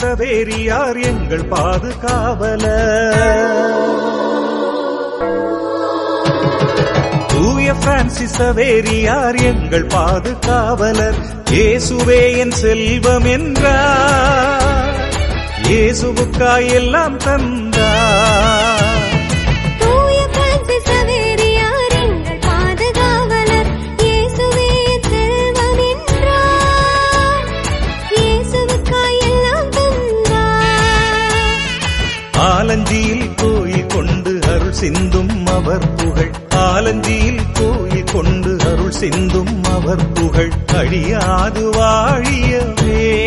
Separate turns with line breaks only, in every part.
சவேரியார் எங்கள் பாதுகாவல தூய பிரான்சிஸ் சவேரியார் எங்கள் பாதுகாவலர். இயேசுவே என் செல்வம் என்றார். இயேசுவுக்காய் எல்லாம் தன் சிந்தும் அவர் புகழ். ஆலஞ்சியில் கோயில் கொண்டு அருள் சிந்தும் அவர் புகழ். அழியாது வாழியவே.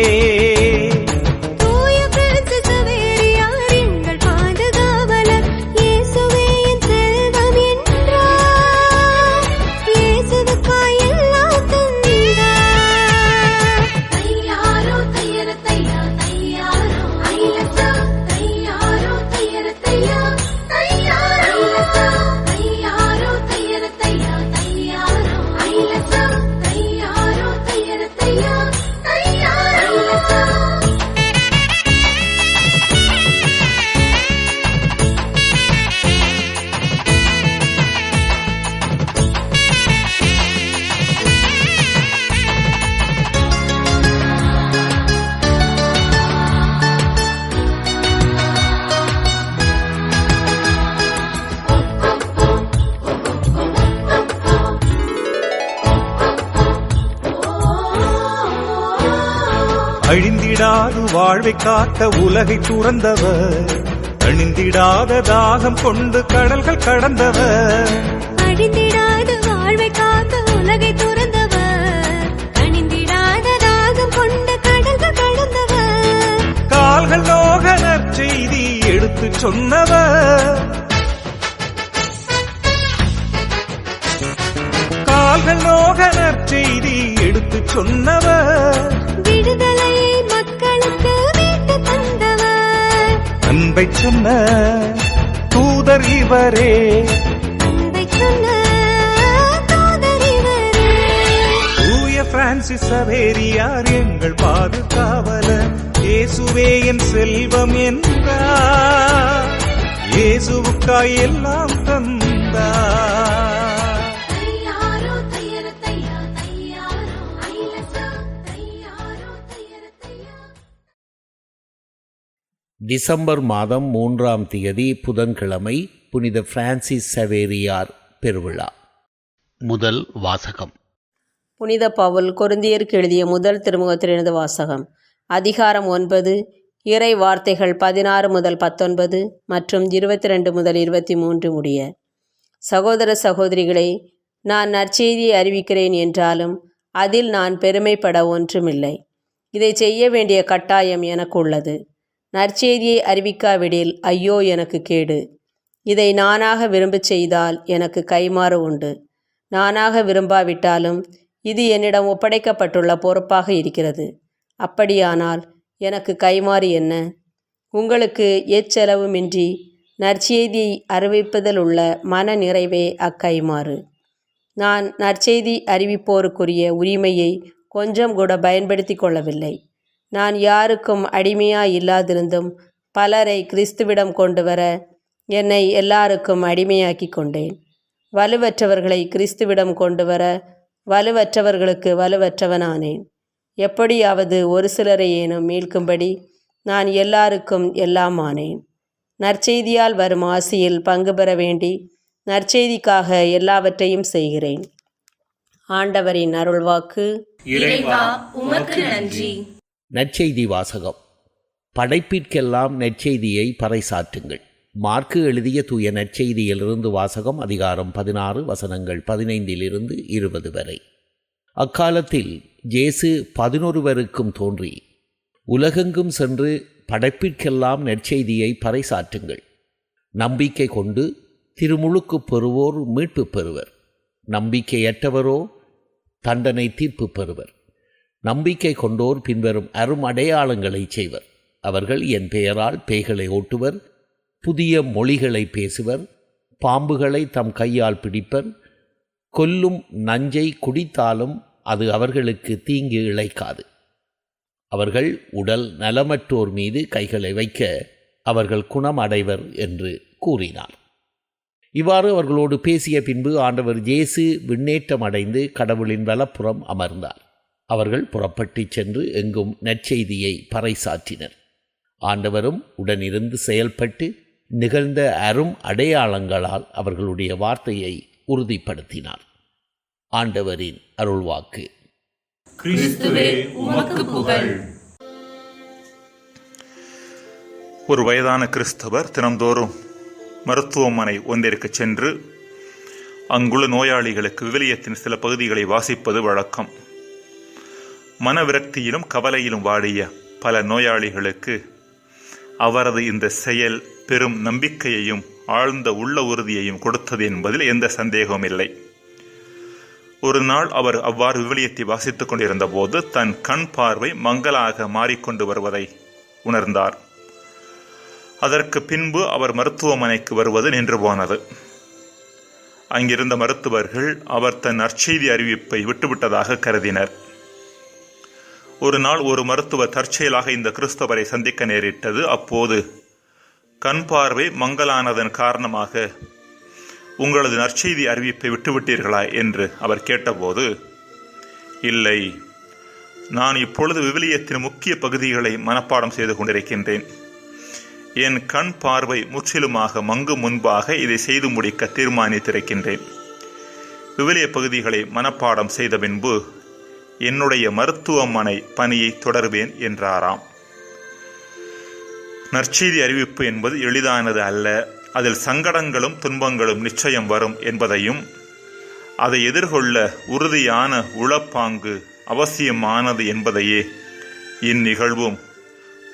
அழிந்திடாது வாழ்வை காத்த உலகை துறந்தவர். அணிந்திடாத தாகம் கொண்டு கடல்கள் கடந்தவர்.
அழிந்திடாத வாழ்வை காத்த உலகை துறந்தவர். அணிந்திடாத தாகம் கொண்ட கடல்கள் கடந்தவர்.
கால்கள் நோக நற்செய்தி எடுத்துச் சொன்னவர். கால்கள் நோக நற்செய்தி எடுத்துச் சொன்னவர். அன்பை சொன்ன தூதர் இவரே. தூய பிரான்சிஸ் சவேரியார் எங்கள் பாதுகாவலர். இயேசுவே என் செல்வம் என்றார். இயேசுவுக்காய் எல்லாம் தந்தார்
டிசம்பர் மாதம் மூன்றாம் தேதி புதன்கிழமை புனித பிரான்சிஸ் சவேரியார் பெருவிழா. முதல் வாசகம்.
புனித பவுல் கொருந்தியருக்கு எழுதிய முதல் திருமுகத்திலிருந்து வாசகம். அதிகாரம் ஒன்பது இறை வார்த்தைகள் பதினாறு முதல் பத்தொன்பது மற்றும் இருபத்தி ரெண்டு முதல் இருபத்தி மூன்று முடிய. சகோதர சகோதரிகளை நான் நற்செய்தியை அறிவிக்கிறேன் என்றாலும் அதில் நான் பெருமைப்பட ஒன்றுமில்லை. இதை செய்ய வேண்டிய கட்டாயம் எனக்கு உள்ளது நற்செய்தியை அறிவிக்காவிடில் ஐயோ எனக்கு கேடு. இதை நானாக விரும்பச் செய்தால் எனக்கு கைமாறு உண்டு. நானாக விரும்பாவிட்டாலும் இது என்னிடம் ஒப்படைக்கப்பட்டுள்ள பொறுப்பாக இருக்கிறது. அப்படியானால் எனக்கு கைமாறு என்ன? உங்களுக்கு எச்செலவுமின்றி நற்செய்தியை அறிவிப்பதில் உள்ள மன நிறைவே அக்கைமாறு நான் நற்செய்தி அறிவிப்போருக்குரிய உரிமையை கொஞ்சம் கூட பயன்படுத்தி கொள்ளவில்லை. நான் யாருக்கும் அடிமையாய் இல்லாதிருந்தும் பலரை கிறிஸ்துவிடம் கொண்டு வர என்னை எல்லாருக்கும் அடிமையாக்கி கொண்டேன். வலுவற்றவர்களை கிறிஸ்துவிடம் கொண்டு வர வலுவற்றவர்களுக்கு வலுவற்றவனானேன். எப்படியாவது ஒரு சிலரை ஏனும் மீட்கும்படி நான் எல்லாருக்கும் எல்லாம் ஆனேன் நற்செய்தியால் வரும் ஆசியில் பங்கு பெற வேண்டி நற்செய்திக்காக எல்லாவற்றையும் செய்கிறேன். ஆண்டவரின் அருள்வாக்கு.
இறைவா உமக்கு நன்றி.
நற்செய்தி வாசகம். படைப்பிற்கெல்லாம் நற்செய்தியை பறைசாற்றுங்கள். மார்க்கு எழுதிய தூய நற்செய்தியிலிருந்து வாசகம் அதிகாரம் பதினாறு வசனங்கள் பதினைந்திலிருந்து இருபது வரை. அக்காலத்தில் ஜேசு பதினொருவருக்கும் தோன்றி உலகெங்கும் சென்று படைப்பிற்கெல்லாம் நற்செய்தியை பறைசாற்றுங்கள். நம்பிக்கை கொண்டு திருமுழுக்கு பெறுவோர் மீட்பு பெறுவர். நம்பிக்கையற்றவரோ தண்டனை தீர்ப்பு பெறுவர். நம்பிக்கை கொண்டோர் பின்வரும் அரும் அடையாளங்களை செய்வர். அவர்கள் என் பெயரால் பேய்களை ஓட்டுவர் புதிய மொழிகளை பேசுவர் பாம்புகளை தம் கையால் பிடிப்பர் கொல்லும் நஞ்சை குடித்தாலும் அது அவர்களுக்கு தீங்கு இழைக்காது. அவர்கள் உடல் நலமற்றோர் மீது கைகளை வைக்க அவர்கள் குணம் அடைவர் என்று கூறினார். இவ்வாறு அவர்களோடு பேசிய பின்பு ஆண்டவர் இயேசு விண்ணேற்றம் அடைந்து கடவுளின் வலப்புறம் அமர்ந்தார். அவர்கள் புறப்பட்டுச் சென்று எங்கும் நற்செய்தியை பறைசாற்றினர். ஆண்டவரும் உடனிருந்து செயல்பட்டு நிகழ்ந்த அரும் அடையாளங்களால் அவர்களுடைய வார்த்தையை உறுதிப்படுத்தினார். ஆண்டவரின் அருள்வாக்கு.
கிறிஸ்துவே உமக்கு புகழ்.
ஒரு வயதான கிறிஸ்தவர் தினம்தோறும் மருத்துவமனை ஒன்றிற்கு சென்று அங்குள்ள நோயாளிகளுக்கு விவிலியத்தின் சில பகுதிகளை வாசிப்பது வழக்கம். மனவிரக்தியிலும் கவலையிலும் வாடிய பல நோயாளிகளுக்கு அவரது இந்த செயல் பெரும் நம்பிக்கையையும் ஆழ்ந்த உள்ள உறுதியையும் கொடுத்தது என்பதில் எந்த சந்தேகமும் இல்லை. ஒரு நாள் அவர் அவ்வாறு விவிலியத்தை வாசித்துக் கொண்டிருந்த போது தன் கண் பார்வை மங்களாக மாறிக்கொண்டு வருவதை உணர்ந்தார். அதற்கு பின்பு அவர் மருத்துவமனைக்கு வருவது நின்று போனது. அங்கிருந்த மருத்துவர்கள் அவர் தன் நற்செய்தி அறிவிப்பை விட்டுவிட்டதாக கருதினர். ஒரு நாள் ஒரு மருத்துவர் தற்செயலாக இந்த கிறிஸ்தவரை சந்திக்க நேரிட்டது. அப்போது கண் பார்வை மங்கலானதன் காரணமாக உங்களது நற்செய்தி அறிவிப்பை விட்டுவிட்டீர்களா என்று அவர் கேட்டபோது இல்லை நான் இப்பொழுது விவிலியத்தின் முக்கிய பகுதிகளை மனப்பாடம் செய்து கொண்டிருக்கின்றேன். என் கண் பார்வை முற்றிலுமாக மங்கும் முன்பாக இதை செய்து முடிக்க தீர்மானித்திருக்கின்றேன். விவிலிய பகுதிகளை மனப்பாடம் செய்த பின்பு என்னுடைய மருத்துவமனை பணியை தொடர்வேன் என்றாராம். நற்செய்தி அறிவிப்பு என்பது எளிதானது அல்ல. அதில் சங்கடங்களும் துன்பங்களும் நிச்சயம் வரும் என்பதையும் அதை எதிர்கொள்ள உறுதியான உளப்பாங்கு அவசியமானது என்பதையே இந்நிகழ்வும்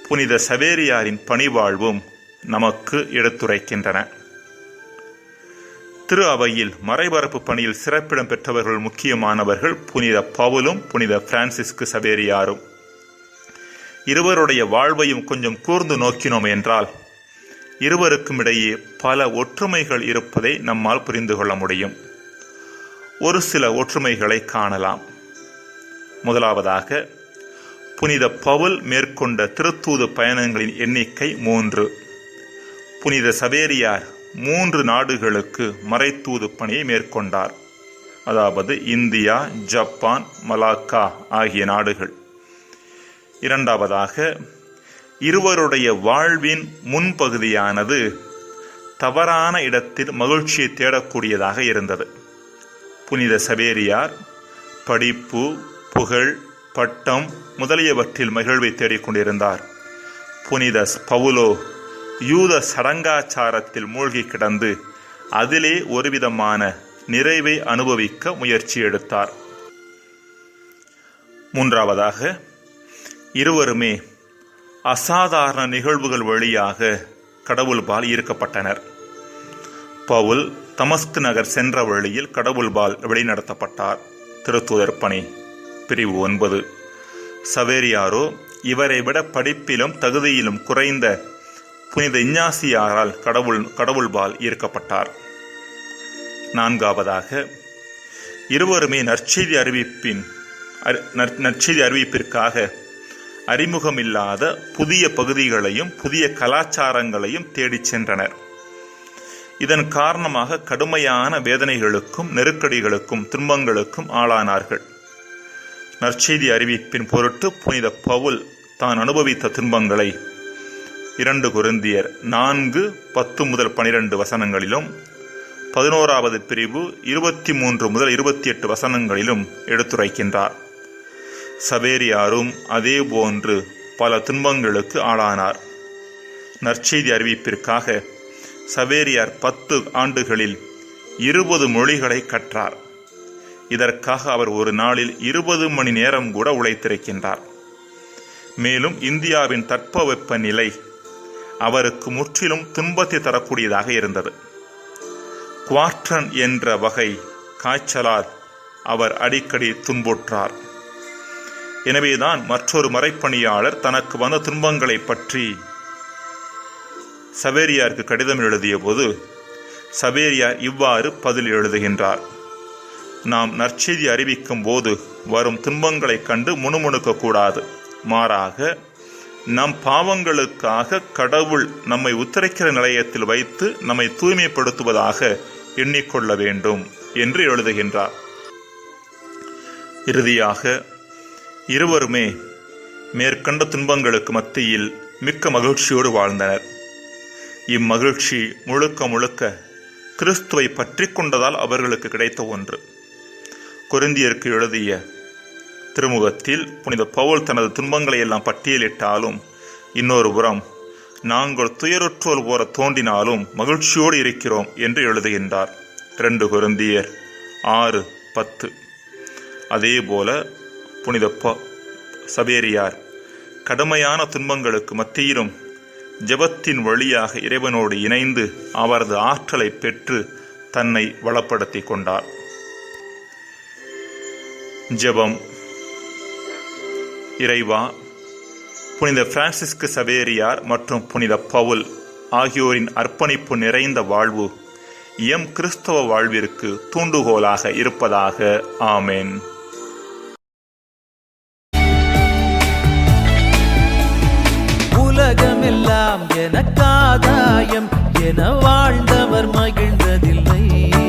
புனித சவேரியாரின் பணிவாழ்வும் நமக்கு எடுத்துரைக்கின்றன. திரு அவையில் மறைபரப்பு பணியில் சிறப்பிடம் பெற்றவர்கள் முக்கியமானவர்கள் புனித பவுலும் புனித பிரான்சிஸ்கு சவேரியாரும். இருவருடைய வாழ்வையும் கொஞ்சம் கூர்ந்து நோக்கினோம் என்றால் இருவருக்கும் இடையே பல ஒற்றுமைகள் இருப்பதை நம்மால் புரிந்து கொள்ள முடியும். ஒரு சில ஒற்றுமைகளை காணலாம். முதலாவதாக புனித பவுல் மேற்கொண்ட திருத்தூது பயணங்களின் எண்ணிக்கை மூன்று. புனித சவேரியார் மூன்று நாடுகளுக்கு மறைத்தூது பணியை மேற்கொண்டார். அதாவது இந்தியா ஜப்பான் மலாக்கா ஆகிய நாடுகள். இரண்டாவதாக இருவருடைய வாழ்வின் முன்பகுதியானது தவறான இடத்தில் மகிழ்ச்சியை தேடக்கூடியதாக இருந்தது. புனித சவேரியார் படிப்பு புகழ் பட்டம் முதலியவற்றில் மகிழ்வை தேடிக்கொண்டிருந்தார். புனித பவுலோ யூத சடங்காச்சாரத்தில் மூழ்கி கிடந்து அதிலே ஒருவிதமான நிறைவை அனுபவிக்க முயற்சி எடுத்தார். மூன்றாவதாக இருவருமே அசாதாரண நிகழ்வுகள் வழியாக கடவுள்பால் ஈர்க்கப்பட்டனர். பவுல் தமஸ்க் நகர் சென்ற வழியில் கடவுள்பால் வழிநடத்தப்பட்டார் திருத்துதர் பணி பிரிவு ஒன்பது. சவேரியாரோ இவரை விட படிப்பிலும் தகுதியிலும் குறைந்த புனித இஞ்ஞாசியாரால் கடவுள் கடவுள்பால் ஈர்க்கப்பட்டார். நான்காவதாக இருவருமே நற்செய்தி அறிவிப்பின் அறி- நற்- நற்செய்தி அறிவிப்பிற்காக அறிமுகமில்லாத புதிய பகுதிகளையும் புதிய கலாச்சாரங்களையும் தேடிச் சென்றனர். இதன் காரணமாக கடுமையான வேதனைகளுக்கும் நெருக்கடிகளுக்கும் துன்பங்களுக்கும் ஆளானார்கள். நற்செய்தி அறிவிப்பின் பொருட்டு புனித பவுல் தான் அனுபவித்த துன்பங்களை இரண்டு குருந்தியர் நான்கு பத்து முதல் பனிரெண்டு வசனங்களிலும் பதினோராவது பிரிவு இருபத்தி மூன்று முதல் இருபத்தி எட்டு வசனங்களிலும் எடுத்துரைக்கின்றார். சவேரியாரும் அதே போன்று பல துன்பங்களுக்கு ஆளானார். நற்செய்தி அறிவிப்பிற்காக சவேரியார் பத்து ஆண்டுகளில் இருபது மொழிகளை கற்றார். இதற்காக அவர் ஒரு நாளில் இருபது மணி நேரம் கூட உழைத்திருக்கின்றார். மேலும் இந்தியாவின் தட்பவெப்ப நிலை அவருக்கு முற்றிலும் துன்பத்தை தரக்கூடியதாக இருந்தது. குவார்டன் என்ற வகை காய்ச்சலால் அவர் அடிக்கடி துன்புற்றார். எனவேதான் மற்றொரு மறைப்பணியாளர் தனக்கு வந்த துன்பங்களை பற்றி சவேரியாருக்கு கடிதம் எழுதிய போது சவேரியார் இவ்வாறு பதில் எழுதுகின்றார். நாம் நற்செய்தி அறிவிக்கும் போது வரும் துன்பங்களைக் கண்டு முணுமுணுக்கக்கூடாது மாறாக நம் பாவங்களுக்காக கடவுள் நம்மை உத்தரைக்கிற நிலையத்தில் வைத்து நம்மை தூய்மைப்படுத்துவதாக எண்ணிக்கொள்ள வேண்டும் என்று எழுதுகின்றார். இறுதியாக இருவருமே மேற்கண்ட துன்பங்களுக்கு மத்தியில் மிக்க மகிழ்ச்சியோடு வாழ்ந்தனர். இம்மகிழ்ச்சி முழுக்க முழுக்க கிறிஸ்துவை பற்றி கொண்டதால் அவர்களுக்கு கிடைத்த ஒன்று. குருந்தியருக்கு எழுதிய திருமுகத்தில் புனித பவுல் தனது துன்பங்களை எல்லாம் பட்டியலிட்டாலும் இன்னொரு புறம் நாங்கள் துயருற்றோல் போல தோன்றினாலும் மகிழ்ச்சியோடு இருக்கிறோம் என்று எழுதுகின்றார். ரெண்டு குருந்தியர் ஆறு பத்து. அதேபோல புனித ப சபேரியார் கடுமையான துன்பங்களுக்கு மத்தியிலும் ஜெபத்தின் வழியாக இறைவனோடு இணைந்து அவரது ஆற்றலை பெற்று தன்னை வளப்படுத்தி கொண்டார். ஜெபம் இறைவா புனித பிரான்சிஸ்கு சவேரியார் மற்றும் புனித பவுல் ஆகியோரின் அர்ப்பணிப்பு நிறைந்த வாழ்வு எம் கிறிஸ்தவ வாழ்விற்கு தூண்டுகோலாக இருப்பதாக. ஆமேன்.
உலகமெல்லாம் எனக்காதாயம் என வாழ்ந்தவர் மகிழ்ந்ததில்லை.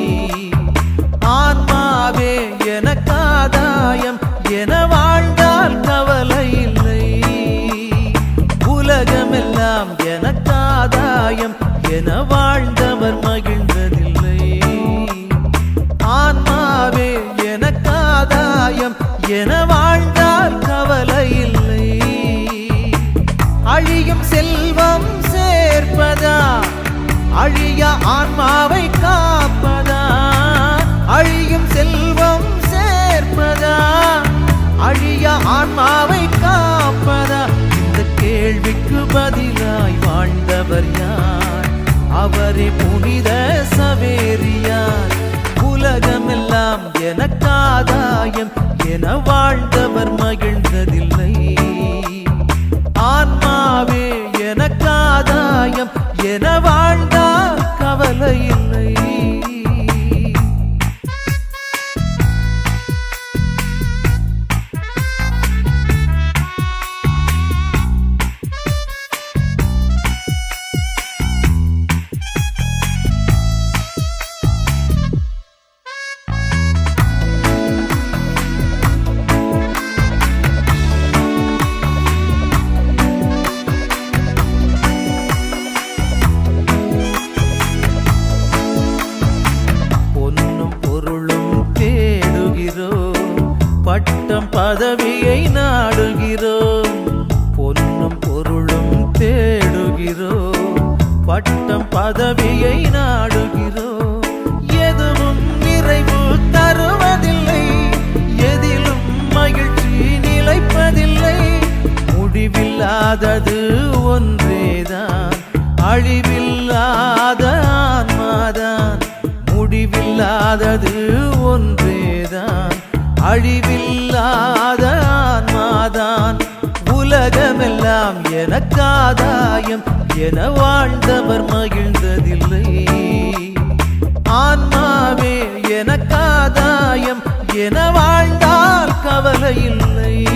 என வாழ்ந்தவர் மகிழ்ந்ததில்லை. ஆன்மாவே எனக்காதாயம் என வாழ்ந்தார் கவலை இல்லை அழியும் செல்வம் சேர்ப்பதா? அழிய ஆன்மாவை காப்பதா? அழியும் செல்வம் சேர்ப்பதா? அழிய ஆன்மாவை காப்பதா? இந்த கேள்விக்கு பதிலாய் வாழ்ந்தவர் யார்? அவரே புனித சவேரியார். உலகமெல்லாம் எனக்காதாயம். என வாழ்ந்தவர் மகிழ்ந்ததில்லை. பட்டம் பதவியை நாடுகிறோம். பொன்னும் பொருளும் தேடுகிறோம். பட்டம் பதவியை நாடுகிறோம். எதுவும் நிறைவு தருவதில்லை. எதிலும் மகிழ்ச்சி நிலைப்பதில்லை. முடிவில்லாதது ஒன்றேதான். அழிவில்லாத ஆன்மாதான். முடிவில்லாதது அழிவில்லாத ஆன்மாதான் உலகமெல்லாம் எனக்காதாயம் என வாழ்ந்தவர் மகிழ்ந்ததில்லை. ஆன்மாவே எனக்காதாயம் என வாழ்ந்தால் கவலை இல்லை.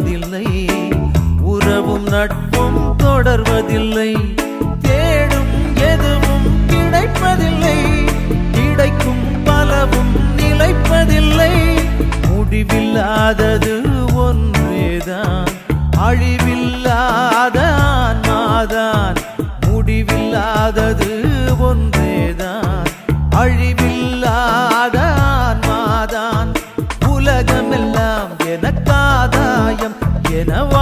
தொடர்வதில்லை. உறவும் நட்பும் தொடர்வதில்லை. தேடும் எதுவும் கிடைப்பதில்லை. கிடைக்கும் பலவும் நிலைப்பதில்லை. முடிவில்லாதது ஒன்றேதான் அழிவில்லாத ஆன்மாதான் முடிவில்லாதது ஒன்றேதான் அழிவில்லாத எனக்காதாயம்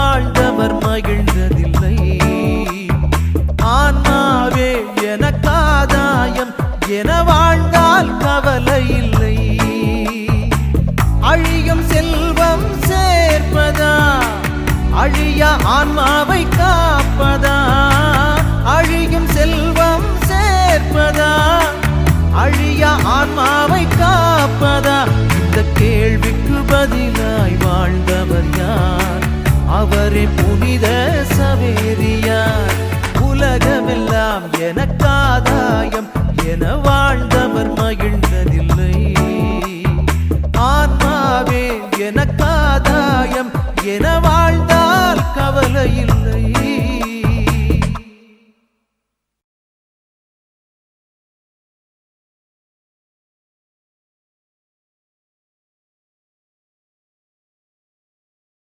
அவரே புனித சவேரியார். உலகமெல்லாம் எனக்காதாயம் என வாழ்ந்தவர் மகிழ்ந்ததில்லை. ஆன்மாவே எனக்காதாயம் என வாழ்ந்தால் கவலை இல்லை.